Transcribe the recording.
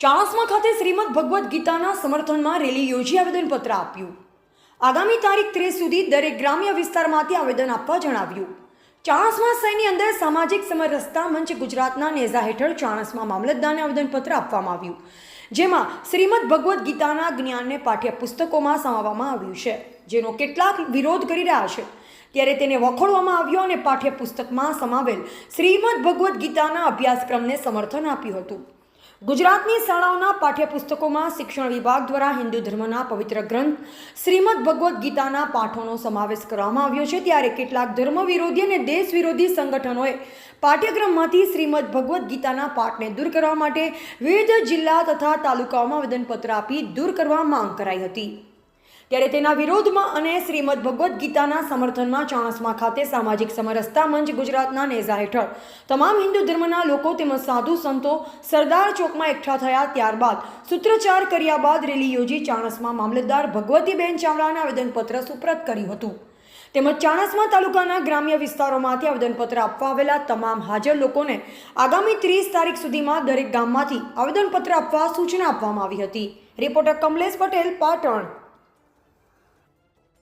ચાણસ્મા ખાતે શ્રીમદ ભગવદ્ ગીતાના સમર્થનમાં રેલી યોજી આવેદનપત્ર આપ્યું. આગામી તારીખ ત્રીસ સુધી દરેક ગ્રામ્ય વિસ્તારમાંથી આવેદન આપવા જણાવ્યું. ચાણસ્મા શહેરની અંદર સામાજિક સમરસતા મંચ ગુજરાતના નેઝા હેઠળ ચાણસ્મા મામલતદારને આવેદનપત્ર આપવામાં આવ્યું, જેમાં શ્રીમદ ભગવદ્ ગીતાના જ્ઞાનને પાઠ્યપુસ્તકોમાં સમાવવામાં આવ્યું છે, જેનો કેટલાક વિરોધ કરી રહ્યા છે. ત્યારે તેને વખોડવામાં આવ્યો અને પાઠ્યપુસ્તકમાં સમાવેલ શ્રીમદ ભગવદ્ ગીતાના અભ્યાસક્રમને સમર્થન આપ્યું હતું. ગુજરાતની શાળાઓના પાઠ્યપુસ્તકોમાં શિક્ષણ વિભાગ દ્વારા હિન્દુ ધર્મના પવિત્ર ગ્રંથ, શ્રીમદ ભગવદ્ ગીતાના પાઠોનો સમાવેશ કરવામાં આવ્યો છે. ત્યારે કેટલાક ધર્મ વિરોધી અને દેશ વિરોધી સંગઠનોએ પાઠ્યક્રમમાંથી શ્રીમદ ભગવદ્ ગીતાના પાઠને દૂર કરવા માટે વિવિધ જિલ્લા તથા તાલુકાઓમાં આવેદનપત્ર આપી દૂર કરવા માંગ કરાઈ હતી. ત્યારે તેના વિરોધમાં અને શ્રીમદ ભગવદ્ ગીતાના સમર્થનમાં ચાણસમા ખાતે સામાજિક સમરસતા મંચ ગુજરાતના નેઝા હેઠળ. તમામ હિન્દુ ધર્મના લોકો તેમજ સાધુ સંતો સરદાર ચોકમાં એકઠા થયા ત્યારબાદ સૂત્રોચ્ચાર કર્યા બાદ રેલી યોજી ચાણસમા મામલતદાર ભગવતીબેન ચાવડાને આવેદનપત્ર સુપ્રત કર્યું હતું. તેમજ ચાણસમા તાલુકાના ગ્રામ્ય વિસ્તારોમાંથી આવેદનપત્ર આપવા આવેલા તમામ હાજર લોકોને આગામી ત્રીસ તારીખ સુધીમાં દરેક ગામમાંથી આવેદનપત્ર આપવા સૂચના આપવામાં આવી હતી. રિપોર્ટર કમલેશ પટેલ, પાટણ.